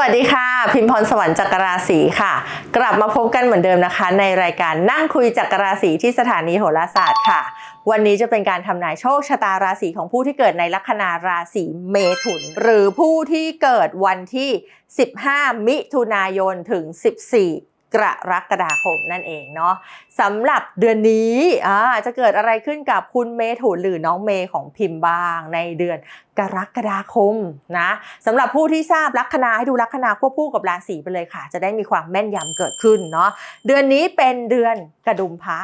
วัสดีค่ะ พิมพรสวรรค์จักรราศีค่ะ กลับมาพบกันเหมือนเดิมนะคะ ในรายการนั่งคุยจักรราศีที่สถานีโหราศาสตร์ค่ะ วันนี้จะเป็นการทำนายโชคชะตาราศีของผู้ที่เกิดในลัคนาราศีเมถุน หรือผู้ที่เกิดวันที่ 15 มิถุนายนถึง 14 กรกฎาคมนั่นเองเนาะสำหรับเดือนนี้จะเกิดอะไรขึ้นกับคุณเมถุนหรือน้องเมย์ของพิมพ์บ้างในเดือนกรกฎาคมนะสำหรับผู้ที่ทราบลัคนาให้ดูลัคนาควบคู่กับราศีไปเลยค่ะ จะได้มีความแม่นยำเกิดขึ้นเนาะเดือนนี้เป็นเดือนกระดุมพระ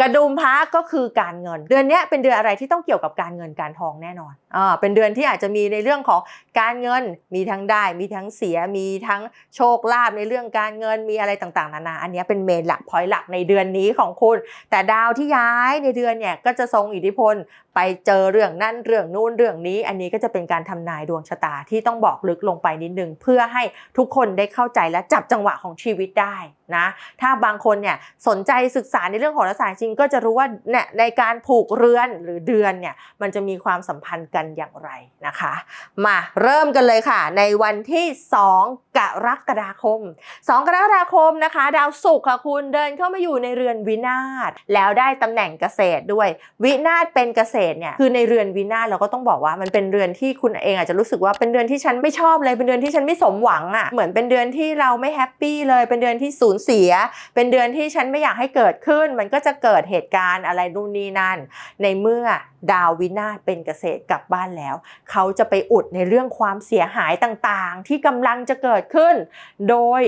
กระดุมพระก็คือการเงิน เดือนนี้เป็นเดือนอะไรที่ต้องเกี่ยวกับการเงินการทองแน่นอนอ่าเป็นเดือนที่อาจจะมีในเรื่องของการเงินมีทั้งได้ มีทั้งเสียมีทั้งโชคลาภในเรื่องการเงินมีอะไรต่างๆนานาอันนี้เป็นเมนหลักพอยหลักในเดือนนี้ของคุณ แต่ดาวที่ย้ายในเดือนเนี่ยก็จะทรงอิทธิพล ไปเจอเรื่องนั่นเรื่องนู้นเรื่องนี้ อันนี้ก็จะเป็นการทำนายดวงชะตาที่ต้องบอกลึกลงไปนิดนึง เพื่อให้ทุกคนได้เข้าใจและจับจังหวะของชีวิตได้นะถ้าบางคนเนี่ยสนใจศึกษาในเรื่องโหราศาสตร์จริง ก็จะรู้ว่าเนี่ยในการผูกเรือนหรือเดือนเนี่ยมันจะมีความสัมพันธ์กันอย่างไรนะคะ มาเริ่มกันเลยค่ะ ในวันที่ 2 กรกฎาคม 2 กรกฎาคมนะคะ ดาวศุกร์ค่ะคุณเดินเข้ามาอยู่ในเรือนวินาศแล้วได้ตำแหน่งเกษตรด้วย วินาศเป็นเกษตรเนี่ยคือในเรือนวินาเราก็ต้องบอกว่ามันเป็นเรือนที่คุณเองอาจจะรู้สึกว่าเป็นเดือนที่ฉันไม่ชอบเลยเป็นเดือนที่ฉันไม่สมหวังอะ่ะเหมือนเป็นเดือนที่เราไม่แฮปปี้เลยเป็นเดือนที่สูญเสีย เป็นเดือนที่ฉันไม่อยากให้เกิดขึ้น มันก็จะเกิดเหตุการณ์อะไรนู่นนี่นั่น ในเมื่อดาววินาศเป็นเกษตรกลับบ้านแล้ว เขาจะไปอุดในเรื่องความเสียหายต่างๆ ที่กำลังจะเกิดขึ้น โดย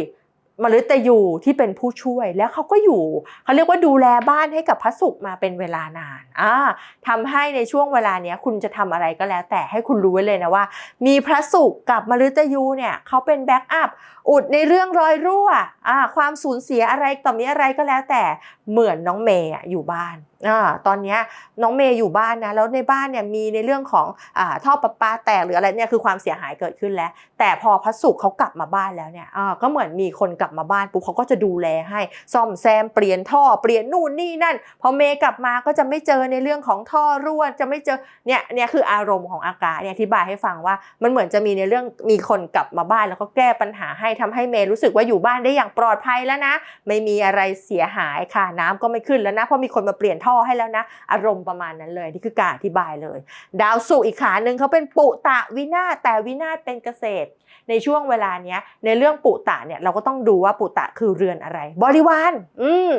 มฤตยูที่เป็นผู้ช่วยแล้วเขาก็อยู่เขาเรียกว่าดูแลบ้านให้กับพระศุกร์มาเป็นเวลานานอ่าทำให้ในช่วงเวลาเนี้ยคุณจะทำอะไรก็แล้ว แต่ให้คุณรู้ไว้เลยนะว่า มีพระศุกร์กับมฤตยูเนี่ยเขาเป็นแบ็กอัพอุดในเรื่องรอยรั่วอ่าความสูญเสียอะไรต่อมีอะไรก็แล้วแต่ เหมือนน้องเมย์อยู่บ้านอตอนนี้น้องเมย์อยู่บ้านนะแล้วในบ้านเนี่ยมีในเรื่องของอท่อประปาแตกหรืออะไรเนี่ยคือความเสียหายเกิดขึ้นแล้ว แต่พอพระศุกร์เขากลับมาบ้านแล้วเนี่ยก็เหมือนมีคนกลับมาบ้านปุ๊บเขาก็จะดูแลให้ซ่อมแซมเปลี่ยนท่อเปลี่ยนนู่นนี่นั่น พอเมย์กลับมาก็จะไม่เจอในเรื่องของท่อรั่วจะไม่เจอเนี่ยเนี่ยคืออารมณ์ของอากาศเนี่ยอธิบายให้ฟังว่ามันเหมือนจะมีในเรื่องมีคนกลับมาบ้านแล้วก็แก้ปัญหาให้ทำให้เมย์รู้สึกว่าอยู่บ้านได้อย่างปลอดภัยแล้วนะ ไม่มีอะไรเสียหายค่ะน้ำก็ไม่ขึ้นแล้วนะเพราะมีคนมาเปลี่ยนท่อให้แล้วนะ อารมณ์ประมาณนั้นเลยนี่คือการอธิบายเลย ดาวศุกร์อีกขาหนึ่งเขาเป็นปุตะวินาศแต่วินาศเป็นเกษตร ในช่วงเวลาเนี้ย ในเรื่องปุตะเนี่ยเราก็ต้องดูว่าปุตะคือเรือนอะไร บริวารอืม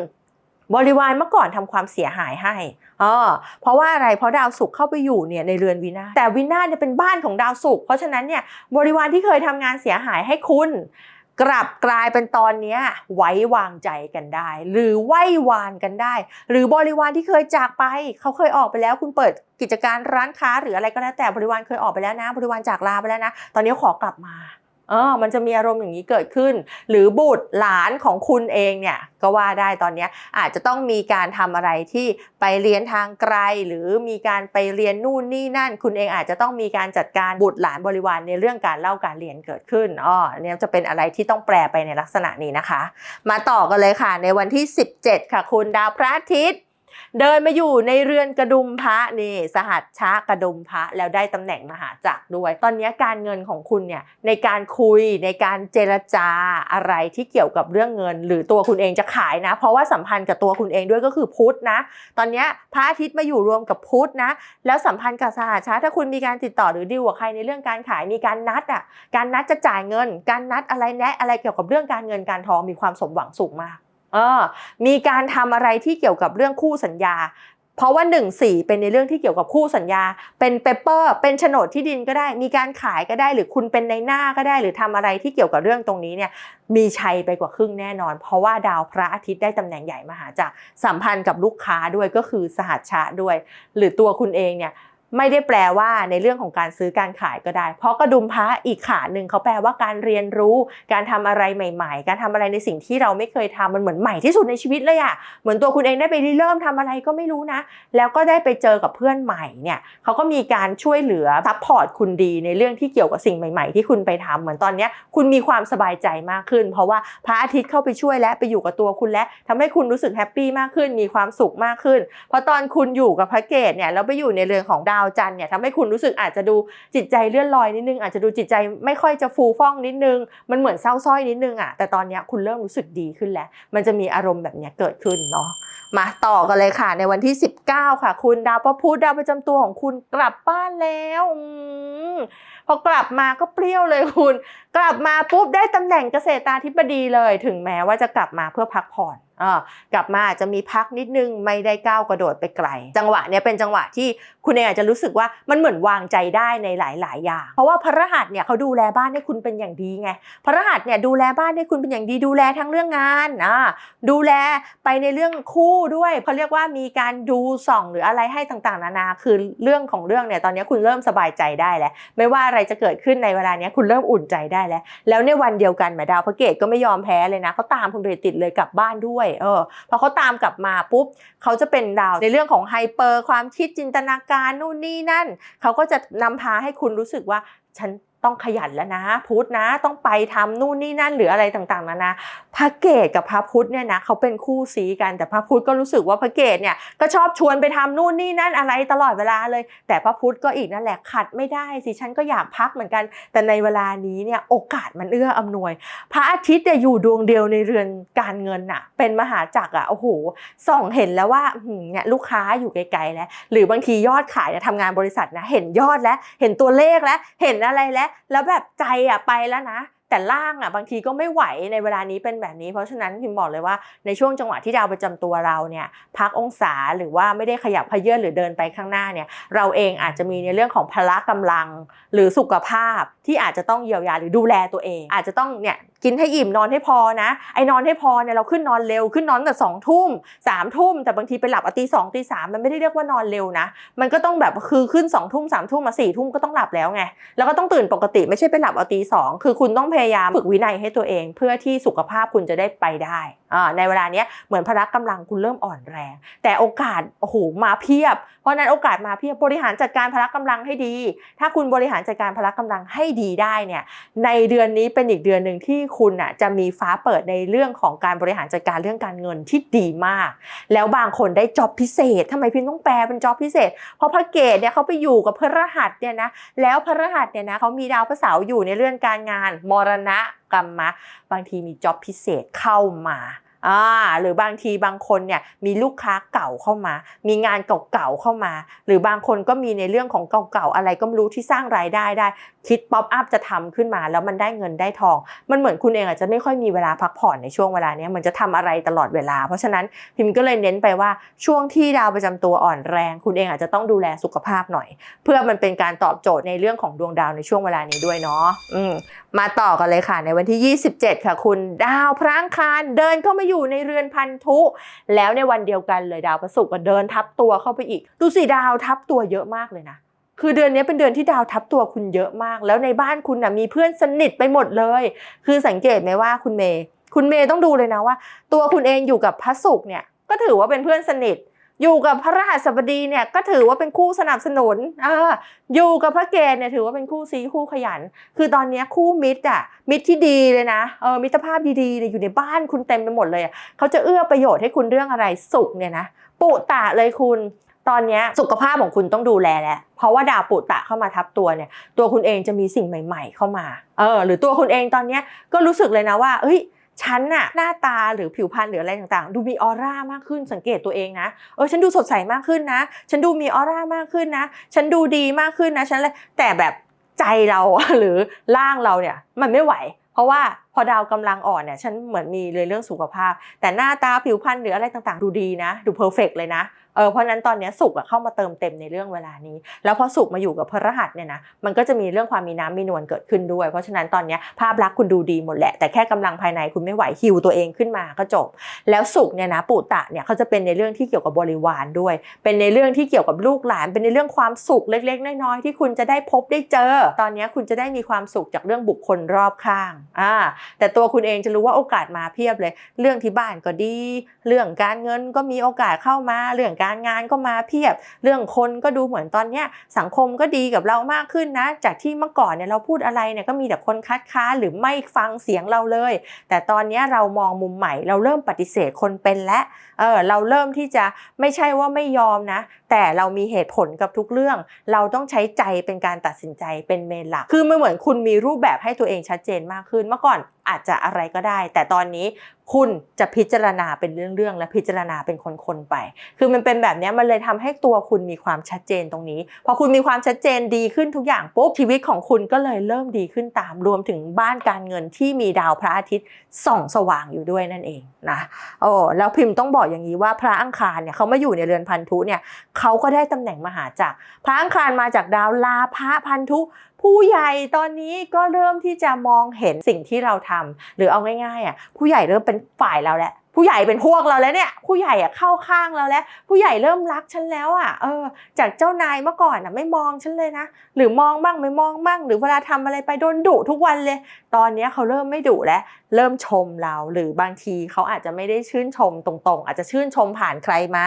บริวารเมื่อก่อนทำความเสียหายให้อ๋อเพราะว่าอะไร เพราะดาวศุกร์เข้าไปอยู่เนี่ยในเรือนวินาศแต่วินาศเนี่ยเป็นบ้านของดาวศุกร์ เพราะฉะนั้นเนี่ยบริวารที่เคยทำงานเสียหายให้คุณ กลับกลายเป็นตอนนี้ไว้วางใจกันได้ หรือไหว้วานกันได้ หรือบริวารที่เคยจากไป เขาเคยออกไปแล้วคุณเปิดกิจการร้านค้าหรืออะไรก็แล้วแต่บริวารเคยออกไปแล้วนะ บริวารจากลาไปแล้วนะ ตอนนี้ขอกลับมา เออมันจะมีอารมณ์อย่างนี้เกิดขึ้น หรือบุตรหลานของคุณเองเนี่ยก็ว่าได้ตอนนี้อาจจะต้องมีการทำอะไรที่ไปเรียนทางไกล หรือมีการไปเรียนนู่นนี่นั่น คุณเองอาจจะต้องมีการจัดการบุตรหลานบริวารในเรื่องการเล่าการเรียนเกิดขึ้นอ๋อเนี่ยจะเป็นอะไรที่ต้องแปลไปในลักษณะนี้นะคะ มาต่อกันเลยค่ะ ในวันที่ 17 ค่ะ คุณดาวพระอาทิตย์ เดินมาอยู่ในเรือนกระดุมพระนี่สหัสชะกระดุมพระแล้วได้ตำแหน่งมหาจักรด้วย ตอนนี้การเงินของคุณเนี่ยในการคุยในการเจรจาอะไรที่เกี่ยวกับเรื่องเงิน หรือตัวคุณเองจะขายนะ เพราะว่าสัมพันธ์กับตัวคุณเองด้วยก็คือพุธนะ ตอนนี้พระอาทิตย์มาอยู่รวมกับพุธนะ แล้วสัมพันธ์กับสหัสชะถ้าคุณมีการติดต่อหรือดีลกับใครในเรื่องการขายมีการนัดอะการนัดจะจ่ายเงิน การนัดอะไรแนะอะไรเกี่ยวกับเรื่องการเงินการทองมีความสมหวังสูงมาก เออมีการทำอะไรที่เกี่ยวกับเรื่องคู่สัญญา เพราะว่า1นสี่เป็นในเรื่องที่เกี่ยวกับคู่สัญญา เป็นเปเปอร์ เป็นโฉนดที่ดินก็ได้ มีการขายก็ได้ หรือคุณเป็นในหน้าก็ได้ หรือทำอะไรที่เกี่ยวกับเรื่องตรงนี้เนี่ย มีชัยไปกว่าครึ่งแน่นอน เพราะว่าดาวพระอาทิตย์ได้ตำแหน่งใหญ่มหาจากรสัมพันธ์กับลูกค้าด้วยก็คือสหัสชะด้วย หรือตัวคุณเองเนี่ย ไม่ได้แปลว่าในเรื่องของการซื้อการขายก็ได้ เพราะกระดุมพระอีกขาหนึ่งเขาแปลว่าการเรียนรู้ การทำอะไรใหม่ ๆ การทำอะไรในสิ่งที่เราไม่เคยทำมันเหมือนใหม่ที่สุดในชีวิตเลยอะเหมือนตัวคุณเองได้ไปเริ่มทำอะไรก็ไม่รู้นะ แล้วก็ได้ไปเจอกับเพื่อนใหม่เนี่ยเขาก็มีการช่วยเหลือซัพพอร์ตคุณดีในเรื่องที่เกี่ยวกับสิ่งใหม่ ๆ ที่คุณไปทำเหมือนตอนนี้คุณมีความสบายใจมากขึ้น เพราะว่าพระอาทิตย์เข้าไปช่วยและไปอยู่กับตัวคุณและทำให้คุณรู้สึกแฮปปี้มากขึ้นมีความสุขมากขึ้นเพราะตอนคุณอยู่กับพระเกตเนี่ยแล้วไปอยู่ในเรือนของดาวาวจันเนี่ยทำให้คุณรู้สึกอาจจะดูจิตใจเลื่อนลอยนิดนึง อาจจะดูจิตใจไม่ค่อยจะฟูฟ่องนิดนึง มันเหมือนเศร้าสร้อยนิดนึงอะแต่ตอนนี้คุณเริ่มรู้สึกดีขึ้นแล้ว มันจะมีอารมณ์แบบนี้เกิดขึ้นเนาะมาต่อกันเลยค่ะ ในวันที่ 19 ค่ะ คุณดาวพระพุธดาวประจำตัวของคุณกลับบ้านแล้วอพอกลับมาก็เปรี้ยวเลยคุณ กลับมาปุ๊บได้ตำแหน่งเกษตราธิบดีเลย ถึงแม้ว่าจะกลับมาเพื่อพักผ่อน กลับมาอาจจะมีพักนิดนึงไม่ได้ก้าวกระโดดไปไกล จังหวะเนี้ยเป็นจังหวะที่คุณเองอาจจะรู้สึกว่ามันเหมือนวางใจได้ในหลาย ๆ อย่าง เพราะว่าพระรหัสเนี่ยเขาดูแลบ้านให้คุณเป็นอย่างดีไงพระรหัสเนี่ยดูแลบ้านให้คุณเป็นอย่างดีดูแลทั้งเรื่องงานอ่าดูแลไปในเรื่องคู่ด้วยเขาเรียกว่ามีการดูส่องหรืออะไรให้ต่าง ๆ นานาคือเรื่องของเรื่องเนี่ยตอนนี้คุณเริ่มสบายใจได้แล้ว ไม่ว่าอะไรจะเกิดขึ้นในเวลาเนี้ยคุณเริ่มอุ่นใจได้แล้ว แล้วในวันเดียวกันแมดาวพระเกตก็ไม่ยอมแพ้เลยนะเขาตามคุณไปติดเลยกลับบ้านด้วยเออพอเขาตามกลับมาปุ๊บเขาจะเป็นดาวในเรื่องของไฮเปอร์ความคิดจินตนาการนู่นนี่นั่น เขาก็จะนำพาให้คุณรู้สึกว่าฉัน ต้องขยันแล้วนะ พุธนะต้องไปทำนู่นนี่นั่นหรืออะไรต่างๆนานาพระเกตกับพระพุธเนี่ยนะเขาเป็นคู่ซีกันแต่พระพุธก็รู้สึกว่าพระเกตเนี่ยก็ชอบชวนไปทำนู่นนี่นั่นอะไรตลอดเวลาเลย แต่พระพุธก็อีกนั่นแหละขัดไม่ได้สิฉันก็อยากพักเหมือนกัน แต่ในเวลานี้เนี่ยโอกาสมันเอื้ออำนวย พระอาทิตย์เนี่ยอยู่ดวงเดียวในเรือนการเงินน่ะ เป็นมหาจักรอะโอ้โหส่องเห็นแล้วว่าเนี่ยลูกค้าอยู่ไกลๆแล้วหรือบางทียอดขายเนี่ยทำงานบริษัทนะเห็นยอดแล้วเห็นตัวเลขแล้วเห็นอะไรแล้วแล้วแบบใจอะไปแล้วนะ แต่ล่างอะบางทีก็ไม่ไหวในเวลานี้เป็นแบบนี้ เพราะฉะนั้นพิมบอกเลยว่าในช่วงจังหวะที่ดาวประจำตัวเราเนี่ยพักองศาหรือว่าไม่ได้ขยับเขยื้อหรือเดินไปข้างหน้าเนี่ยเราเองอาจจะมีในเรื่องของพละกำลัง หรือสุขภาพที่อาจจะต้องเยียวยาหรือดูแลตัวเอง อาจจะต้องเนี่ย กินให้อิ่มนอนให้พอนะไอ้นอนให้พอเนี่ยเราขึ้นนอนเร็วขึ้นนอนแต่สองทุ่มสามทุ่มแต่บางทีไปหลับอตีสองตีสามมันไม่ได้เรียกว่านอนเร็วนะ มันก็ต้องแบบคือขึ้นสองทุ่มสามทุ่มมาสี่ทุ่มก็ต้องหลับแล้วไงแล้วก็ต้องตื่นปกติไม่ใช่ไปหลับเอาตีสองคือคุณต้องพยายามฝึกวินัยให้ตัวเอง เพื่อที่สุขภาพคุณจะได้ไปได้ ในเวลาเนี้ยเหมือนพละกำลังคุณเริ่มอ่อนแรง แต่โอกาสโอ้โหมาเพียบ เพราะนั้นโอกาสมาเพียบบริหารจัดการพละกำลังให้ดี ถ้าคุณบริหารจัดการพละกำลังให้ดีได้เนี่ยในเดือนนี้เป็นอีกเดือนหนึ่งที่คุณอะจะมีฟ้าเปิดในเรื่องของการบริหารจัดการเรื่องการเงินที่ดีมาก แล้วบางคนได้จ็อบพิเศษทำไมพิมต้องแปลเป็นจ็อบพิเศษ เพราะพระเกตเนี่ยเขาไปอยู่กับพระรหัสเนี่ยนะแล้วพระรหัสเนี่ยนะเขามีดาวพระเสาร์อยู่ในเรื่องการงานมรณะ กรรมะ บางทีมีจ็อบพิเศษเข้ามาอ่าหรือบางทีบางคนเนี่ยมีลูกค้าเก่าเข้ามา มีงานเก่าๆเข้ามา หรือบางคนก็มีในเรื่องของเก่าๆอะไรก็ไม่รู้ที่สร้างรายได้ได้ คิดป๊อปอัพจะทำขึ้นมาแล้วมันได้เงินได้ทอง มันเหมือนคุณเองอาจจะไม่ค่อยมีเวลาพักผ่อนในช่วงเวลานี้มันจะทำอะไรตลอดเวลา เพราะฉะนั้นพิมก็เลยเน้นไปว่าช่วงที่ดาวประจำตัวอ่อนแรง คุณเองอาจจะต้องดูแลสุขภาพหน่อย เพื่อมันเป็นการตอบโจทย์ในเรื่องของดวงดาวในช่วงเวลานี้ด้วยเนาะอืม มาต่อกันเลยค่ะ ในวันที่ 27 ค่ะ คุณดาวพระอังคารเดินเข้ามาอยู่ในเรือนพันธุ แล้วในวันเดียวกันเลยดาวพระศุกร์ก็เดินทับตัวเข้าไปอีก ดูสิดาวทับตัวเยอะมากเลยนะคือเดือนนี้เป็นเดือนที่ดาวทับตัวคุณเยอะมาก แล้วในบ้านคุณนะมีเพื่อนสนิทไปหมดเลย คือสังเกตไหมว่าคุณเมย์คุณเมย์ต้องดูเลยนะว่า ตัวคุณเองอยู่กับพระศุกร์เนี่ยก็ถือว่าเป็นเพื่อนสนิท อยู่กับพระรหัสบดีเนี่ยก็ถือว่าเป็นคู่สนับสนุนออยู่กับพระเกศเนี่ยถือว่าเป็นคู่ซีคู่ขยัน คือตอนนี้คู่มิตรอะมิตรที่ดีเลยนะเออมิตรภาพดีๆเนี่ยอยู่ในบ้านคุณเต็มไปหมดเลยเขาจะเอื้อประโยชน์ให้คุณเรื่องอะไรสุขเนี่ยนะปุตะเลยคุณตอนนี้สุขภาพของคุณต้องดูแลแหละเพราะว่าดาวปุตตะเข้ามาทับตัวเนี่ย ตัวคุณเองจะมีสิ่งใหม่ ๆ เข้ามา เออ หรือตัวคุณเองตอนนี้ก็รู้สึกเลยนะว่าเอ้ย ฉันน่ะหน้าตาหรือผิวพรรณหรืออะไรต่างๆ ดูมีออร่ามากขึ้นสังเกตตัวเองนะเออฉันดูสดใสมากขึ้นนะ ฉันดูมีออร่ามากขึ้นนะ ฉันดูดีมากขึ้นนะฉันเลยแต่แบบใจเราหรือร่างเราเนี่ยมันไม่ไหว เพราะว่า อดาวกำลังอ่อนเนี่ยฉันเหมือนมีเลยเรื่องสุขภาพ แต่หน้าตาผิวพรรณหรืออะไรต่างๆ ดูดีนะ ดูเพอร์เฟกเลยนะเออเพราะนั้นตอนนี้สุกเข้ามาเติมเต็มในเรื่องเวลานี้ แล้วพอสุกมาอยู่กับพระรหัสเนี่ยนะมันก็จะมีเรื่องความมีน้ำมีนวลเกิดขึ้นด้วย เพราะฉะนั้นตอนนี้ภาพลักษณ์คุณดูดีหมดแหละ แต่แค่กำลังภายในคุณไม่ไหวฮิวตัวเองขึ้นมาก็จบ แล้วสุกเนี่ยนะปุตตะเนี่ยเขาจะเป็นในเรื่องที่เกี่ยวกับบริวารด้วย เป็นในเรื่องที่เกี่ยวกับลูกหลาน เป็นในเรื่องความสุขเล็กๆน้อยๆที่คุณจะได้พบได้เจอ ตอนนี้คุณจะได้มีความสุขจากเรื่องบุคคลรอบข้างอ่าแต่ตัวคุณเองจะรู้ว่าโอกาสมาเพียบเลย เรื่องที่บ้านก็ดี เรื่องการเงินก็มีโอกาสเข้ามา เรื่องการงานก็มาเพียบ เรื่องคนก็ดูเหมือนตอนเนี้ยสังคมก็ดีกับเรามากขึ้นนะ จากที่เมื่อก่อนเนี่ยเราพูดอะไรเนี่ยก็มีแต่คนคัดค้านหรือไม่ฟังเสียงเราเลย แต่ตอนนี้เรามองมุมใหม่ เราเริ่มปฏิเสธคนเป็นและเออเราเริ่มที่จะไม่ใช่ว่าไม่ยอมนะ แต่เรามีเหตุผลกับทุกเรื่อง เราต้องใช้ใจเป็นการตัดสินใจเป็นเมนหลัก คือมันเหมือนคุณมีรูปแบบให้ตัวเองชัดเจนมากขึ้นเมื่อก่อน อาจจะอะไรก็ได้ แต่ตอนนี้ คุณจะพิจารณาเป็นเรื่องๆและพิจารณาเป็นคนๆไป คือมันเป็นแบบนี้มันเลยทำให้ตัวคุณมีความชัดเจนตรงนี้ พอคุณมีความชัดเจนดีขึ้นทุกอย่างปุ๊บชีวิตของคุณก็เลยเริ่มดีขึ้นตามรวมถึงบ้านการเงินที่มีดาวพระอาทิตย์ส่องสว่างอยู่ด้วยนั่นเองนะโอ้แล้วพิมพ์ต้องบอกอย่างนี้ว่าพระอังคารเนี่ยเขามาอยู่ในเรือนพันธุเนี่ยเขาก็ได้ตำแหน่งมหาจักรพระอังคารมาจากดาวลาพระพันธุผู้ใหญ่ตอนนี้ก็เริ่มที่จะมองเห็นสิ่งที่เราทำหรือเอาง่ายๆอะผู้ใหญ่เริ่มเป็นฝ่ายเราแล้วผู้ใหญ่เป็นพวกเราแล้วเนี่ยผู้ใหญ่อะเข้าข้างเราแล้ว ผู้ใหญ่เริ่มรักฉันแล้วอะเออ จากเจ้านายเมื่อก่อนอะไม่มองฉันเลยนะหรือมองบ้างไม่มองบ้างหรือเวลาทำอะไรไปโดนดุทุกวันเลย ตอนนี้เขาเริ่มไม่ดุแล้ว เริ่มชมเรา หรือบางทีเขาอาจจะไม่ได้ชื่นชมตรงๆ อาจจะชื่นชมผ่านใครมา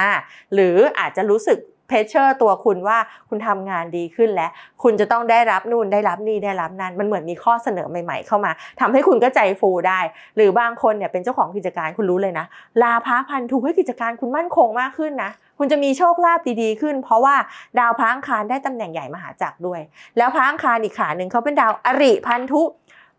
หรืออาจจะรู้สึก เพชเชอร์ตัวคุณว่าคุณทำงานดีขึ้นแล้ว คุณจะต้องได้รับนู่นได้รับนี่ได้รับนั่นมันเหมือนมีข้อเสนอใหม่ ๆ เข้ามาทำให้คุณก็ใจฟูได้ หรือบางคนเนี่ยเป็นเจ้าของกิจการคุณรู้เลยนะ ลาพระพันธุให้กิจการคุณมั่นคงมากขึ้นนะคุณจะมีโชคลาภดีๆขึ้น เพราะว่าดาวพระอังคารได้ตำแหน่งใหญ่มหาจักรด้วย แล้วพระอังคารอีกขาหนึ่งเขาเป็นดาวอริพันธุ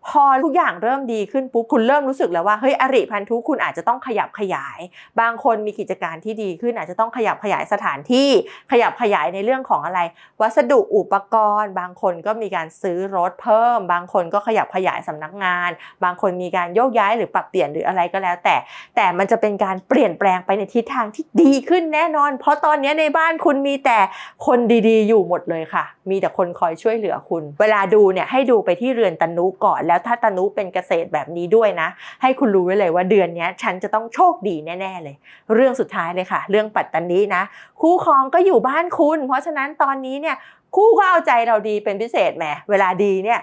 พอทุกอย่างเริ่มดีขึ้นปุ๊บคุณเริ่มรู้สึกแล้วว่าเฮ้ยอริพันธุคุณอาจจะต้องขยับขยาย บางคนมีกิจการที่ดีขึ้นอาจจะต้องขยับขยายสถานที่ขยับขยายในเรื่องของอะไร วัสดุอุปกรณ์ บางคนก็มีการซื้อรถเพิ่ม บางคนก็ขยับขยายสำนักงาน บางคนมีการโยกย้ายหรือปรับเปลี่ยนหรืออะไรก็แล้ว แต่ แต่มันจะเป็นการเปลี่ยนแปลงไปในทิศทางที่ดีขึ้นแน่นอน เพราะตอนนี้ในบ้านคุณมีแต่คนดีๆ อยู่หมดเลยค่ะ มีแต่คนคอยช่วยเหลือคุณ เวลาดูเนี่ยให้ดูไปที่เรือนตนุก่อนแล้วแล้วถ้าตนุเป็นเกษตรแบบนี้ด้วยนะ ให้คุณรู้ไว้เลยว่าเดือนนี้ฉันจะต้องโชคดีแน่ ๆ เลย เรื่องสุดท้ายเลยค่ะ เรื่องปัตตานีนะ คู่ครองก็อยู่บ้านคุณ เพราะฉะนั้นตอนนี้เนี่ยคู่ก็เอาใจเราดีเป็นพิเศษแหมเวลาดีเนี่ย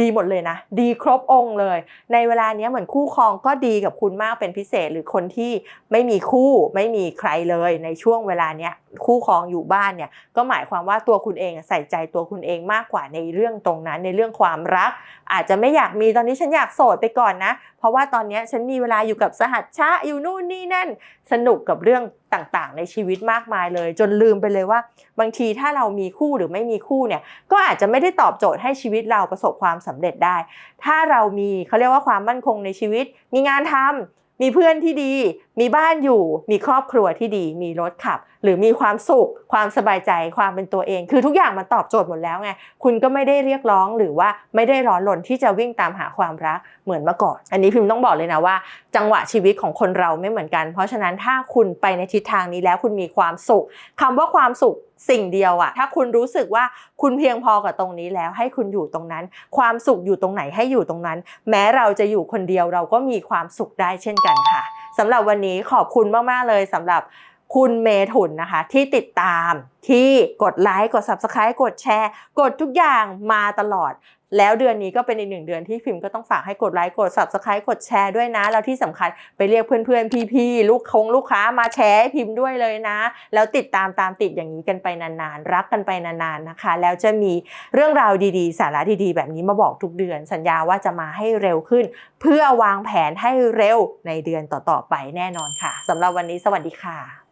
ดีหมดเลยนะ ดีครบองค์เลย ในเวลาเนี้ยเหมือนคู่ครองก็ดีกับคุณมากเป็นพิเศษหรือคนที่ไม่มีคู่ไม่มีใครเลย ในช่วงเวลาเนี้ยคู่ครองอยู่บ้านเนี่ยก็หมายความว่าตัวคุณเองใส่ใจตัวคุณเองมากกว่าในเรื่องตรงนั้น ในเรื่องความรัก อาจจะไม่อยากมีตอนนี้ฉันอยากโสดไปก่อนนะ เพราะว่าตอนเนี้ยฉันมีเวลาอยู่กับสหัชชะอยู่นู่นนี่นั่น สนุกกับเรื่องต่างๆ ในชีวิตมากมายเลย จนลืมไปเลยว่า บางทีถ้าเรามีคู่หรือไม่มีคู่เนี่ยก็อาจจะไม่ได้ตอบโจทย์ให้ชีวิตเราประสบความสำเร็จได้ ถ้าเรามีเขาเรียกว่าความมั่นคงในชีวิต มีงานทำมีเพื่อนที่ดี มีบ้านอยู่มีครอบครัวที่ดี มีรถขับ หรือมีความสุข ความสบายใจความเป็นตัวเอง คือทุกอย่างมันตอบโจทย์หมดแล้วไงคุณก็ไม่ได้เรียกร้องหรือว่าไม่ได้ร้อนรนที่จะวิ่งตามหาความรักเหมือนเมื่อก่อน อันนี้พิมพ์ต้องบอกเลยนะว่า จังหวะชีวิตของคนเราไม่เหมือนกัน เพราะฉะนั้นถ้าคุณไปในทิศทางนี้แล้วคุณมีความสุขคำว่าความสุขสิ่งเดียวอะถ้าคุณรู้สึกว่าคุณเพียงพอกับตรงนี้แล้ว ให้คุณอยู่ตรงนั้น ความสุขอยู่ตรงไหนให้อยู่ตรงนั้น แม้เราจะอยู่คนเดียวเราก็มีความสุขได้เช่นกันค่ะ สำหรับวันนี้ขอบคุณมาก ๆ เลยสำหรับ คุณเมถุนนะคะ ที่ติดตามที่กดไลค์กด subscribe กดแชร์ กดทุกอย่างมาตลอด แล้วเดือนนี้ก็เป็นอีกหนึ่งเดือนที่พิมพ์ก็ต้องฝากให้กดไลค์กด subscribe กดแชร์ด้วยนะ แล้วที่สำคัญไปเรียกเพื่อนๆ พี่ๆ ลูกคงลูกค้ามาแชร์ให้พิมพ์ด้วยเลยนะ แล้วติดตามตามติดอย่างนี้กันไปนานๆ รักกันไปนานๆนะคะ แล้วจะมีเรื่องราวดีๆ สาระดีๆ แบบนี้มาบอกทุกเดือน สัญญาว่าจะมาให้เร็วขึ้น เพื่อวางแผนให้เร็วในเดือนต่อๆไปแน่นอนค่ะสำหรับวันนี้สวัสดีค่ะ